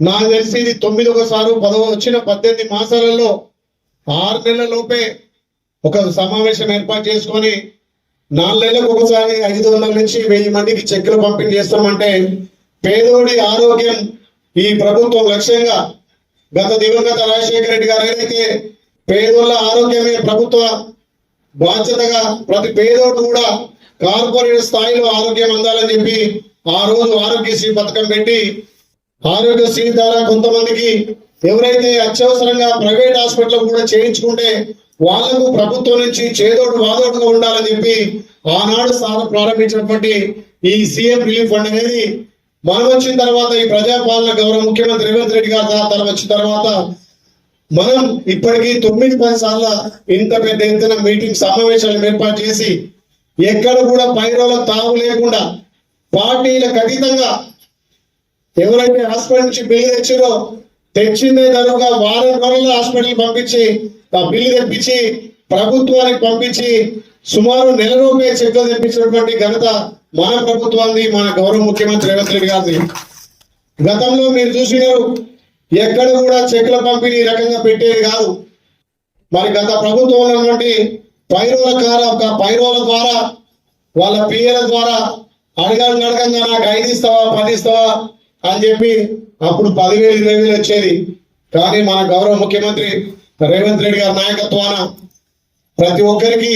నాకు తెలిసి ఇది తొమ్మిది ఒకసారి పదవ వచ్చిన పద్దెనిమిది మాసాలలో ఆరు నెలల లోపే ఒక సమావేశం ఏర్పాటు చేసుకొని నాలుగు నెలలకు ఒకసారి ఐదు వందల నుంచి వెయ్యి మందికి చెక్కులు పంపిణీ చేస్తామంటే పేదోడి ఆరోగ్యం ఈ ప్రభుత్వం లక్ష్యంగా గత దివంగత రాజశేఖర రెడ్డి గారు ఏదైతే పేదోళ్ళ ఆరోగ్యమే ప్రభుత్వ బాధ్యతగా ప్రతి పేదోడు కూడా కార్పొరేట్ స్థాయిలో ఆరోగ్యం అందాలని చెప్పి ఆ రోజు ఆరోగ్యశ్రీ పథకం పెట్టి ఆరోగ్యశ్రీ ద్వారా కొంతమందికి ఎవరైతే అత్యవసరంగా ప్రైవేట్ హాస్పిటల్ కూడా చేయించుకుంటే వాళ్ళకు ప్రభుత్వం నుంచి చేదోడు వాదోడుగా ఉండాలని చెప్పి ఆనాడు స్థానం ప్రారంభించినటువంటి ఈ సీఎం రిలీఫ్ ఫండ్ అనేది మనం వచ్చిన తర్వాత ఈ ప్రజాపాలన గౌరవ ముఖ్యమంత్రి రేవంత్ రెడ్డి గారు తన వచ్చిన తర్వాత మనం ఇప్పటికీ తొమ్మిది పది సార్ల ఇంత పెద్ద ఎత్తున మీటింగ్ సమావేశాలను ఏర్పాటు చేసి ఎక్కడ కూడా పైరోల తావు లేకుండా పార్టీలకు అతీతంగా ఎవరైతే హాస్పిటల్ నుంచి బిల్లు తెచ్చారో తెచ్చిందే కనుక వారం రోజుల్లో హాస్పిటల్ పంపించి ఆ బిల్లు తెప్పించి ప్రభుత్వానికి పంపించి సుమారు నెల రూపాయల చెక్కులు తెప్పించినటువంటి ఘనత మన ప్రభుత్వాన్ని మన గౌరవ ముఖ్యమంత్రి రేవంత్ రెడ్డి గారిది. గతంలో మీరు చూసినారు ఎక్కడ కూడా చెక్కుల పంపిణీ ఈ రకంగా పెట్టేది కాదు. మరి గత ప్రభుత్వం ఉన్నటువంటి పైరోల కార ఒక పైరోల ద్వారా వాళ్ళ పిఎల ద్వారా అడగాలని అడగంగా నాకు ఐదు ఇస్తావా పది ఇస్తావా అని చెప్పి అప్పుడు పదివేలు ఇరవై వేలు వచ్చేది. కానీ మన గౌరవ ముఖ్యమంత్రి రేవంత్ రెడ్డి గారి నాయకత్వాన ప్రతి ఒక్కరికి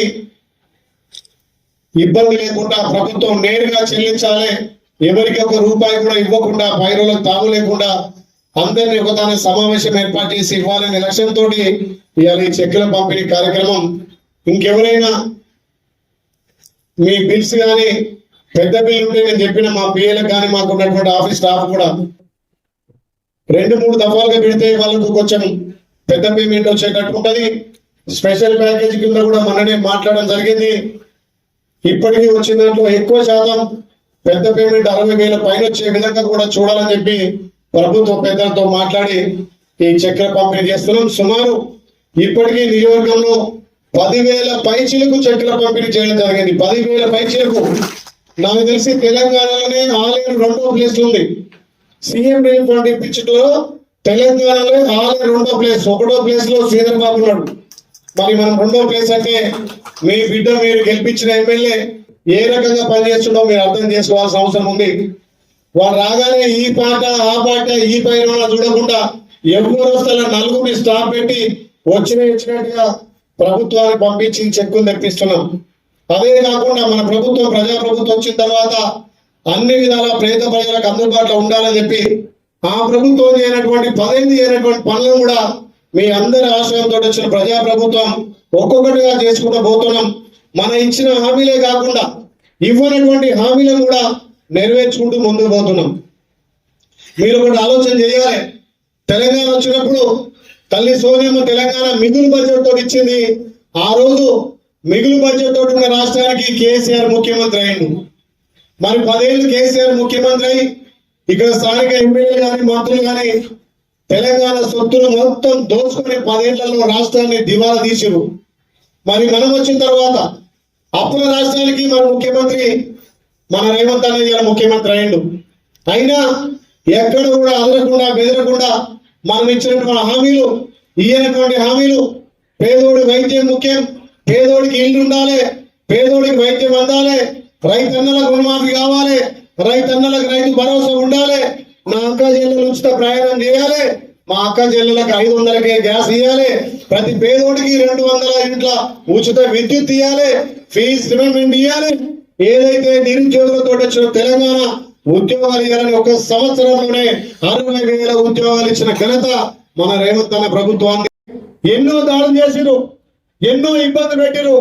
ఇబ్బంది లేకుండా ప్రభుత్వం నేరుగా చెల్లించాలి. ఎవరికి ఒక రూపాయి కూడా ఇవ్వకుండా పైరులకు తాము లేకుండా అందరినీ ఒకదాని సమావేశం ఏర్పాటు చేసి ఇవ్వాలనే లక్ష్యంతో ఇవాళ ఈ చెక్కుల పంపిణీ కార్యక్రమం. ఇంకెవరైనా మీ బిల్స్ కానీ పెద్ద బిల్లు ఉంటే నేను చెప్పిన మా పిఏలకు కానీ మాకు ఉన్నటువంటి ఆఫీస్ స్టాఫ్ కూడా రెండు మూడు దఫాలుగా పెడితే వాళ్ళకు కొంచెం పెద్ద పేమెంట్ వచ్చేటట్టు ఉంటది. స్పెషల్ ప్యాకేజ్ కింద కూడా మొన్ననే మాట్లాడడం జరిగింది. ఇప్పటికీ వచ్చిన దాంట్లో ఎక్కువ శాతం పెద్ద పేమెంట్ అరవై వేల పైన వచ్చే విధంగా కూడా చూడాలని చెప్పి ప్రభుత్వ పెద్దలతో మాట్లాడి ఈ చక్కెర పంపిణీ చేస్తున్నాం. సుమారు ఇప్పటికీ నియోజకవర్గంలో పదివేల పైచీలకు చక్కెర పంపిణీ చేయడం జరిగింది. పదివేల పైచీలకు నాకు తెలిసి తెలంగాణలోనే ఆలయం రెండో ప్లేస్ ఉంది. సీఎం రిలీఫ్ ఫండ్ ఇప్పించడంలో తెలంగాణలో ఆలయం రెండో ప్లేస్ ఒకటో ప్లేస్లో శ్రీధర్ బాబు ఉన్నాడు. మరి మనం రెండో ప్లేస్ అంటే మీ బిడ్డ మీరు గెలిపించిన ఎమ్మెల్యే ఏ రకంగా పనిచేస్తుండో మీరు అర్థం చేసుకోవాల్సిన అవసరం ఉంది. వాడు రాగానే ఈ పాట ఆ పాట ఈ పైన చూడకుండా ఎవరు వస్తారో నలుగురిని స్టాప్ పెట్టి వచ్చిన ఇచ్చినట్టుగా ప్రభుత్వానికి పంపించి చెక్కులు తెప్పిస్తున్నాం. అదే కాకుండా మన ప్రభుత్వం ప్రజా ప్రభుత్వం వచ్చిన తర్వాత అన్ని విధాల పేద ప్రజలకు అందుబాటులో ఉండాలని చెప్పి ఆ ప్రభుత్వం చేయనటువంటి పదైదు చేయనటువంటి పనులను కూడా మీ అందరి ఆశ్రయంతో వచ్చిన ప్రజా ప్రభుత్వం ఒక్కొక్కటిగా చేసుకుంటూ పోతున్నాం. మన ఇచ్చిన హామీలే కాకుండా ఇవ్వనటువంటి హామీలను కూడా నెరవేర్చుకుంటూ ముందుకు పోతున్నాం. మీరు ఒకటి ఆలోచన చేయాలి. తెలంగాణ వచ్చినప్పుడు తల్లి సోనియమ్మ తెలంగాణ మిగులు బడ్జెట్ తోటి ఇచ్చింది ఆ రోజు మిగులు బడ్జెట్ తోటి ఉన్న రాష్ట్రానికి కేసీఆర్ ముఖ్యమంత్రి అయిండు. మరి పదేళ్ళు కేసీఆర్ ముఖ్యమంత్రి అయి ఇక్కడ స్థానిక ఎమ్మెల్యే కానీ మంత్రులు కానీ తెలంగాణ సొత్తులు మొత్తం దోచుకుని పదేళ్ళలో రాష్ట్రాన్ని దివాలా తీసిరు మరి మనం వచ్చిన తర్వాత అప్పుల రాష్ట్రానికి మన ముఖ్యమంత్రి మన రేవంత్ అనేది ఇలా ముఖ్యమంత్రి అయిండు. అయినా ఎక్కడ కూడా అదరకుండా బెదరకుండా మనం ఇచ్చినటువంటి హామీలు ఇయ్యనటువంటి హామీలు పేదోడు వైద్యం ముఖ్యం. పేదోడికి ఇల్లు ఉండాలి పేదోడికి వైద్యం అందాలి రైతన్నలకు రుణమాఫీ కావాలి రైతన్నలకు రైతు భరోసా ఉండాలి నా అక్క చెల్లెలు ఉచిత ప్రయాణం చేయాలి మా అక్క చెల్లెలకు ఐదు వందలకే గ్యాస్ ఇవ్వాలి ప్రతి పేదోడికి రెండు వందల ఇంట్ల ఉచిత విద్యుత్ ఇవ్వాలి ఫీజు రిమెంట్ ఇవ్వాలి ఏదైతే నిరుద్యోగులతో వచ్చిన తెలంగాణ ఉద్యోగాలు ఇవ్వాలని ఒక సంవత్సరంలోనే అరవై వేల ఉద్యోగాలు ఇచ్చిన ఘనత మన రేవంత్ అన్న ప్రభుత్వానికి. ఎన్నో దాడులు చేసిరు ఎన్నో ఇబ్బంది పెట్టిరు.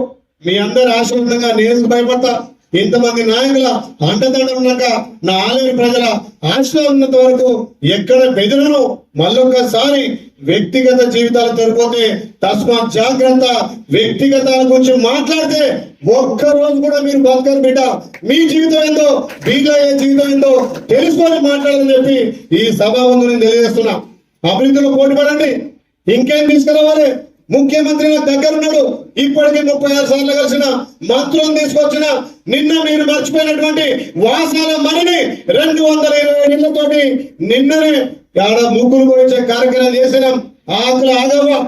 మీ అందరి ఆశీర్వాదంగా నేను భయపడతా? ఇంతమంది నాయకుల అండదండ ఉన్నాక నా ఆలయ ప్రజల ఆశలో ఉన్నంత వరకు ఎక్కడ బెదిరను మళ్ళొక్కసారి వ్యక్తిగత జీవితాలు తెరిపోతే తస్మాత్ జాగ్రత్త వ్యక్తిగతాల గురించి మాట్లాడితే ఒక్క రోజు కూడా మీరు బతకరు బిడ్డ. మీ జీవితం ఏందో మీలో ఏ జీవితం ఏందో తెలుసుకొని మాట్లాడని చెప్పి ఈ సభ ముందు నేను తెలియజేస్తున్నా. అభివృద్ధిలో పోటీ పడండి. ఇంకేం తీసుకురావాలి? ముఖ్యమంత్రి నాకు దగ్గర ఉన్నాడు. ఇప్పటికి ముప్పై ఆరు సార్లు కలిసిన మంత్రులను తీసుకొచ్చిన నిన్న మీరు మర్చిపోయినటువంటి వాసాల మణిని రెండు వందల ఇరవై ఏళ్ళతోటి నిన్ననే ఆడ ముగ్గురు పోయించే కార్యక్రమాలు చేసినాం. ఆకులు ఆగవ్వ.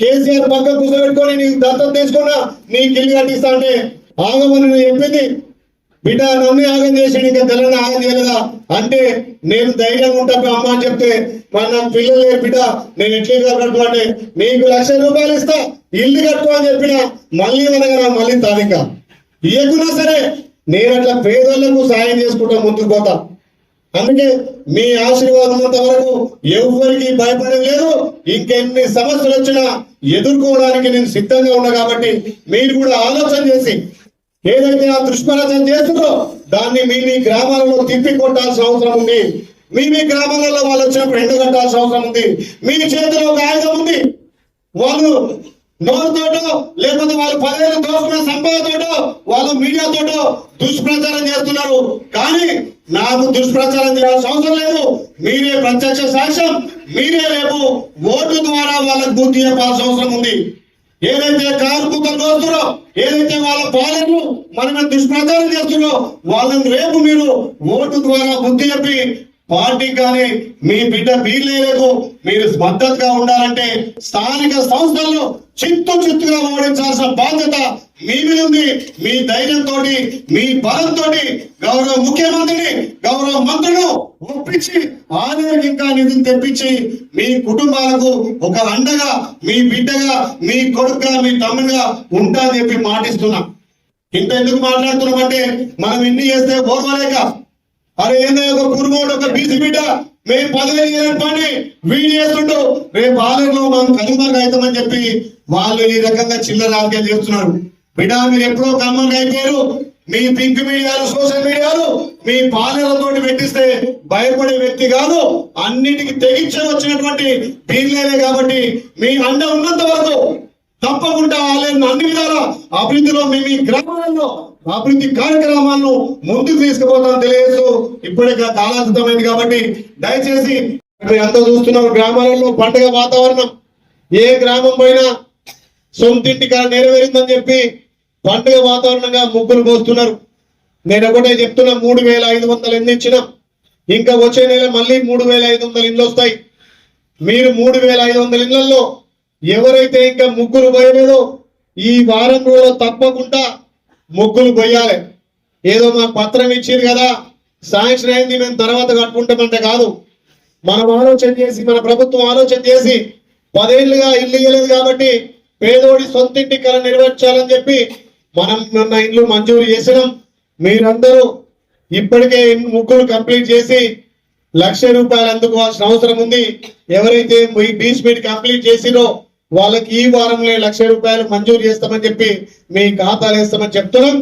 కేసీఆర్ పక్క కూర్చోబెట్టుకొని నీకు దత్తం తీసుకున్నా నీ ఇల్లు కట్టిస్తా అంటే ఆగమని చెప్పింది. బిడ్డ నన్ను యాగం చేసి ఇంకా తెలంగాణ ఆగం చేయలేదా? అంటే నేను ధైర్యంగా ఉంటా అమ్మ అని చెప్తే మన పిల్లలే పిల్లలు లేరు బిడ్డ నేను ఎట్లా కట్టుకోండి నీకు లక్ష రూపాయలు ఇస్తా ఇల్లు కట్టు అని చెప్పిన మళ్ళీ అనగా మళ్ళీ తాదిక ఇయ్యకున్నా సరే నేను అట్లా పేదోళ్ళకు సాయం చేసుకుంటా ముందుకు పోతా. అందుకే మీ ఆశీర్వాదం ఉన్నంత వరకు ఎవరికి భయపడడం లేదు. ఇంకెన్ని సమస్యలు వచ్చినా ఎదుర్కోవడానికి నేను సిద్ధంగా ఉన్నా కాబట్టి మీరు కూడా ఆలోచన చేసి ఏదైతే ఆ దుష్ప్రచారం చేస్తుందో దాన్ని మీ మీ గ్రామాలలో తిప్పి కొట్టాల్సిన అవసరం ఉంది. మీ మీ గ్రామాలలో వాళ్ళు వచ్చినప్పుడు ఎండగట్టాల్సిన అవసరం ఉంది. మీ చేతిలో ఒక ఆయుధం ఉంది. వాళ్ళు నోరుతోటో లేకపోతే వాళ్ళు పదేళ్ళు దోసుకున్న సంపదతోటో వాళ్ళు మీడియాతోటో దుష్ప్రచారం చేస్తున్నారు. కానీ నాకు దుష్ప్రచారం చేయాల్సిన అవసరం లేదు. మీరే ప్రత్యక్ష సాక్ష్యం. మీరే రేపు ఓటు ద్వారా వాళ్ళకు బుద్ధి చెప్పాల్సిన అవసరం ఉంది. ఏదైతే కారు కుక్కలు ఏదైతే వాళ్ళ పాలనలు మనం దుష్ప్రచారం చేస్తున్నారో వాళ్ళని రేపు మీరు ఓటు ద్వారా బుద్ధి చెప్పి పార్టీ కానీ మీ బిడ్డ బీర్లేదు మీరు మద్దతుగా ఉండాలంటే స్థానిక సంస్థల్లో చిత్తు చిత్తుగా ఓడించాల్సిన బాధ్యత మీ మీద ఉంది మీ ధైర్యంతో మీ బలంతో గౌరవ ముఖ్యమంత్రిని గౌరవ మంత్రులు ఒప్పించి ఆదాయం ఇంకా నిధులు తెప్పించి మీ కుటుంబాలకు ఒక అండగా మీ బిడ్డగా మీ కొడుకుగా మీ తమ్ముడుగా ఉంటా అని చెప్పి మాటిస్తున్నా. ఇంత ఎందుకు మాట్లాడుతున్నాం అంటే మనం ఇన్ని చేస్తే ఓర్వలేక. అరే ఏందో ఒక కురుమోడు ఒక బీసీ బిడ్డ మేము పదవి ఇవ్వని పని వీడి చేస్తుంటూ రేపు ఆలయంలో మనం కనుమరుగు అవుతామని చెప్పి వాళ్ళు ఈ రకంగా చిల్లర రాజకీయాలు చేస్తున్నారు. బిడ్డ మీరు ఎప్పుడో కనుమరుగు అయిపోయారు. మీ పింక్ మీడియాలు సోషల్ మీడియాలు మీ పాలనలతో పెట్టిస్తే భయపడే వ్యక్తి కాదు. అన్నిటికి తెగించే వచ్చినటువంటి పీర్లేనే కాబట్టి మీ అండ ఉన్నంత వరకు తప్పకుండా ఆలయం అన్ని విధాల అభివృద్ధిలో మీ మీ గ్రామాలలో అభివృద్ధి కార్యక్రమాలను ముందుకు తీసుకుపోతాం తెలియజేస్తూ ఇప్పుడే కా- కాలాతీతమైంది కాబట్టి దయచేసి ఎంత చూస్తున్నాం గ్రామాలలో పండుగ వాతావరణం ఏ గ్రామం పోయినా సొంతింటి కాడ నెరవేరిందని చెప్పి పండుగ వాతావరణంగా ముగ్గులు పోస్తున్నారు నేను ఒకటే చెప్తున్నా మూడు వేల ఐదు వందలు ఎన్ని ఇచ్చినాం? ఇంకా వచ్చే నెల మళ్ళీ మూడు వేల ఐదు వందల ఇండ్లు వస్తాయి. మీరు మూడు వేల ఐదు వందల ఇళ్ళలో ఎవరైతే ఇంకా ముగ్గులు పోయలేదో ఈ వారం రోజులు తప్పకుండా ముగ్గులు పోయాలి. ఏదో మాకు పత్రం ఇచ్చారు కదా శాంక్షన్ అయింది మేము తర్వాత కట్టుకుంటామంటే కాదు. మనం ఆలోచన చేసి మన ప్రభుత్వం ఆలోచన చేసి పదేళ్ళుగా ఇల్లు ఇవ్వలేదు కాబట్టి పేదోడి సొంతింటి కళ నెరవేర్చాలని చెప్పి మనం మొన్న ఇండ్లు మంజూరు చేసినాం. మీరందరూ ఇప్పటికే ముగ్గురు కంప్లీట్ చేసి లక్ష రూపాయలు అందుకోవాల్సిన అవసరం ఉంది. ఎవరైతే ఈ బీచ్ మీట్ కంప్లీట్ చేసిరో వాళ్ళకి ఈ వారంలో లక్ష రూపాయలు మంజూరు చేస్తామని చెప్పి మీ ఖాతాలు వేస్తామని చెప్తున్నాం.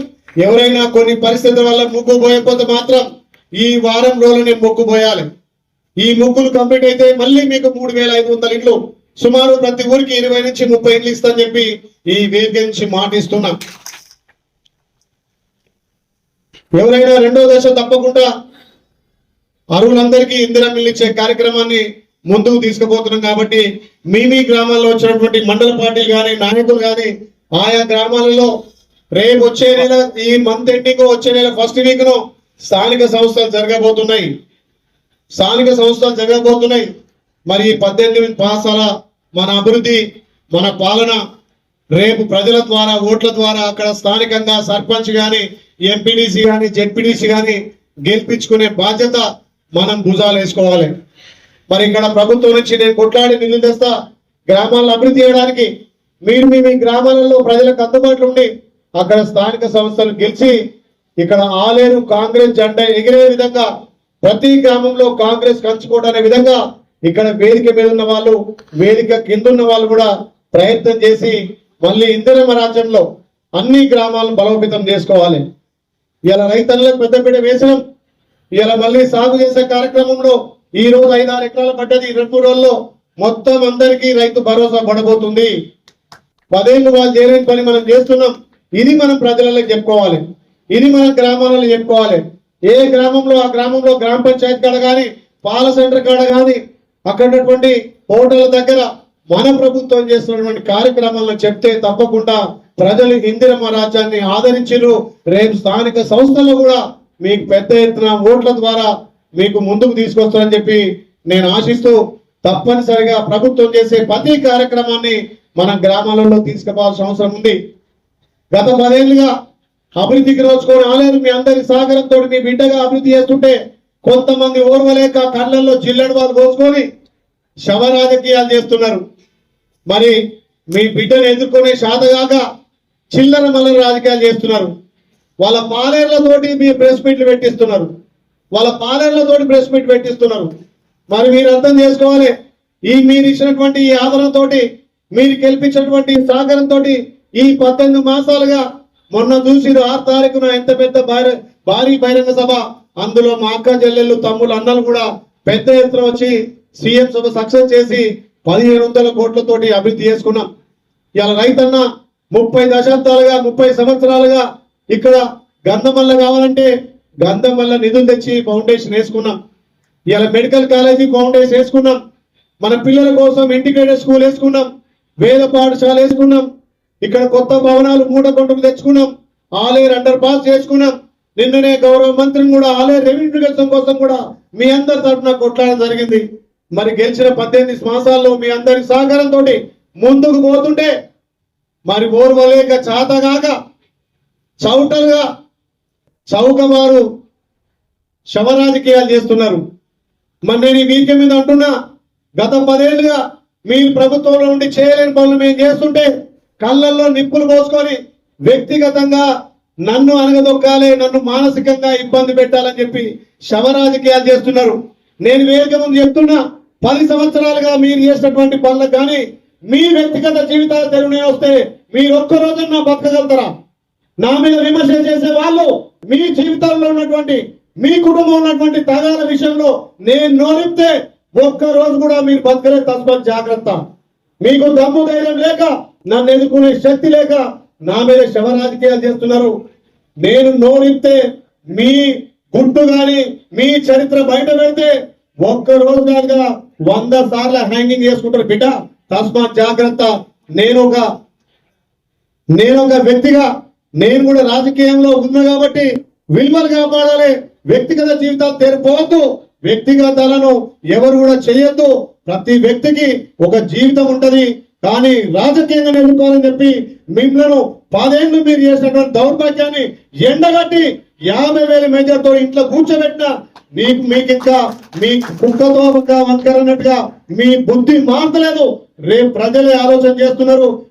ఎవరైనా కొన్ని పరిస్థితుల వల్ల ముగ్గు పోయకపోతే మాత్రం ఈ వారం రోజులనే ముగ్గు పోయాలి. ఈ ముగ్గులు కంప్లీట్ అయితే మళ్ళీ మీకు మూడు వేల ఐదు వందల సుమారు ప్రతి ఊరికి ఇరవై నుంచి ముప్పై ఇండ్లు ఇస్తామని చెప్పి ఈ వేదిక నుంచి మాటిస్తున్నాం. ఎవరైనా రెండో దశ తప్పకుండా అరువులందరికీ ఇందిరా మిల్లు ఇచ్చే కార్యక్రమాన్ని ముందుకు తీసుకుపోతున్నాం కాబట్టి మీ మీ గ్రామాల్లో వచ్చినటువంటి మండల పార్టీలు కానీ నాయకులు కానీ ఆయా గ్రామాలలో రేపు వచ్చే నెల ఈ మంత్ ఎండింగ్ వచ్చే నెల ఫస్ట్ వీక్లో స్థానిక సంస్థలు జరగబోతున్నాయి. స్థానిక సంస్థలు జరగబోతున్నాయి. మరి ఈ పద్దెనిమిది పాసాల మన అభివృద్ధి మన పాలన రేపు ప్రజల ద్వారా ఓట్ల ద్వారా అక్కడ స్థానికంగా సర్పంచ్ గాని ఎంపీడీసీ గాని జెడ్పీడీసీ గాని గెలిపించుకునే బాధ్యత మనం భుజాలు వేసుకోవాలి. మరి ఇక్కడ ప్రభుత్వం నుంచి నేను కొట్లాడి నిధులు తెస్తా గ్రామాలను అభివృద్ధి చేయడానికి మీరు మీ మీ గ్రామాలలో ప్రజలకు అందుబాటులో ఉండి అక్కడ స్థానిక సంస్థలు గెలిచి ఇక్కడ ఆలేరు కాంగ్రెస్ జెండా ఎగిరే విధంగా ప్రతి గ్రామంలో కాంగ్రెస్ కంచుకోవడం విధంగా ఇక్కడ వేదిక మీద ఉన్న వాళ్ళు వేదిక కింద ఉన్న వాళ్ళు కూడా ప్రయత్నం చేసి మళ్ళీ ఇందిరమ్మ రాజ్యంలో అన్ని గ్రామాలను బలోపేతం చేసుకోవాలి. ఇలా రైతన్నులకు పెద్దపీట వేసినాం. ఇలా మళ్ళీ సాగు చేసే కార్యక్రమంలో ఈ రోజు ఐదు ఆరు ఎకరాల పడ్డది రెండు మూడు రోజుల్లో మొత్తం అందరికీ రైతు భరోసా పడబోతుంది. పదేళ్ళు వాళ్ళు చేయలేని పని మనం చేస్తున్నాం. ఇది మనం ప్రజలకు చెప్పుకోవాలి. ఇది మన గ్రామాలలో చెప్పుకోవాలి. ఏ గ్రామంలో ఆ గ్రామంలో గ్రామ పంచాయతీ కాడ కానీ పాల సెంటర్ కాడ కానీ అక్కడ ఉన్నటువంటి హోటల్ దగ్గర మన ప్రభుత్వం చేస్తున్నటువంటి కార్యక్రమాలను చెప్తే తప్పకుండా ప్రజలు ఇందిరమ్మ రాజ్యాన్ని ఆదరించిరు రేపు స్థానిక సంస్థలు కూడా మీకు పెద్ద ఎత్తున ఓట్ల ద్వారా మీకు ముందుకు తీసుకొస్తారని చెప్పి నేను ఆశిస్తూ తప్పనిసరిగా ప్రభుత్వం చేసే ప్రతి కార్యక్రమాన్ని మన గ్రామాలలో తీసుకుపోవాల్సిన అవసరం ఉంది. గత పదేళ్ళుగా అభివృద్ధికి రోజుకొని ఆలేదు మీ అందరి సహకారంతో మీ బిడ్డగా అభివృద్ధి చేస్తుంటే కొంతమంది ఓర్వలేక కళ్ళల్లో జిల్లెడు వాళ్ళు కోసుకొని శవ రాజకీయాలు చేస్తున్నారు. మరి మీ బిడ్డను ఎదుర్కొనే శాతగాక చిల్లర మల్లర రాజకీయాలు చేస్తున్నారు. వాళ్ళ పాలేర్లతోటి మీ ప్రెస్ మీట్లు పెట్టిస్తున్నారు. వాళ్ళ పాలేర్లతోటి ప్రెస్ మీట్ పెట్టిస్తున్నారు. మరి మీరు అర్థం చేసుకోవాలి. ఈ మీరు ఇచ్చినటువంటి ఈ ఆదరణతోటి మీరు గెలిపించినటువంటి సహకారంతో ఈ పద్దెనిమిది మాసాలుగా మొన్న చూసిరు ఆరు తారీఖున ఎంత పెద్ద భారీ బహిరంగ సభ. అందులో మా అక్క చెల్లెళ్ళు తమ్ముళ్ళు అన్నలు కూడా పెద్ద ఎత్తున వచ్చి సీఎం సభ సక్సెస్ చేసి పదిహేను వందల కోట్లతోటి అభివృద్ధి చేసుకున్నాం. ఇవాళ రైతన్న ముప్పై దశాబ్దాలుగా ముప్పై సంవత్సరాలుగా ఇక్కడ గంధమల్ల కావాలంటే గంధమల్ల నిధులు తెచ్చి ఫౌండేషన్ వేసుకున్నాం. ఇవాళ మెడికల్ కాలేజీ ఫౌండేషన్ వేసుకున్నాం. మన పిల్లల కోసం ఇంటిగ్రేటెడ్ స్కూల్ వేసుకున్నాం. వేద పాఠశాల వేసుకున్నాం. ఇక్కడ కొత్త భవనాలు మూట కొండలు తెచ్చుకున్నాం. ఆలేరు అండర్ పాస్ చేసుకున్నాం. నిన్ననే గౌరవ మంత్రిని కూడా ఆలయ రెవెన్యూ కోసం కూడా మీ అందరి తరఫున కొట్లాడడం జరిగింది. మరి గెలిచిన పద్దెనిమిది మాసాల్లో మీ అందరి సహకారంతో ముందుకు పోతుంటే మరి ఓర్వలేక చాతగాక చౌటలుగా చౌకమారు శవ రాజకీయాలు చేస్తున్నారు. మరి నేను ఈ వీరిక మీద అంటున్నా గత పదేళ్ళుగా మీరు ప్రభుత్వంలో ఉండి చేయలేని పనులు మేము చేస్తుంటే కళ్ళల్లో నిప్పులు పోసుకొని వ్యక్తిగతంగా నన్ను అనగదొక్కాలి నన్ను మానసికంగా ఇబ్బంది పెట్టాలని చెప్పి శవ రాజకీయాలు చేస్తున్నారు. నేను వేదిక ముందు చెప్తున్నా పది సంవత్సరాలుగా మీరు చేసినటువంటి పనులకు కానీ మీ వ్యక్తిగత జీవితాలు తెరువునే వస్తే మీరు ఒక్క రోజున బతకగలుగుతారా? నా మీద విమర్శ చేసే వాళ్ళు మీ జీవితాల్లో ఉన్నటువంటి మీ కుటుంబం ఉన్నటువంటి తగాల విషయంలో నేను నోరిస్తే ఒక్క రోజు కూడా మీరు బతకలే తస్మత్ జాగ్రత్త. మీకు దమ్ము ధైర్యం లేక నన్ను ఎదుర్కొనే శక్తి లేక నా మీద శవ రాజకీయాలు చేస్తున్నారు. నేను నోరిస్తే మీ గుట్టు కానీ మీ చరిత్ర బయట పెడితే ఒక్క రోజు కాదుగా వంద సార్లు హ్యాంగింగ్ చేసుకుంటారు. బిడ్డ తస్మా జాగ్రత్త. నేను ఒక నేను ఒక వ్యక్తిగా నేను కూడా రాజకీయంలో ఉన్నా కాబట్టి విలువలు కాపాడాలి. వ్యక్తిగత జీవితాలు తెరిపోవద్దు వ్యక్తిగతాలను ఎవరు కూడా చేయొద్దు. ప్రతి వ్యక్తికి ఒక జీవితం ఉంటది. కానీ రాజకీయంగా ఎదుర్కోవాలని చెప్పి మిమ్మల్ని పదేళ్ళు మీరు చేసినటువంటి దౌర్భాగ్యాన్ని ఎండగట్టి యాభై వేల మేజర్తో ఇంట్లో కూర్చోబెట్టిన మీకు మీకు ఇంకా మీ కుక్కతో వంకరన్నట్టుగా మీ బుద్ధి మార్చలేదు రేపు ప్రజలే ఆలోచన చేస్తున్నారు.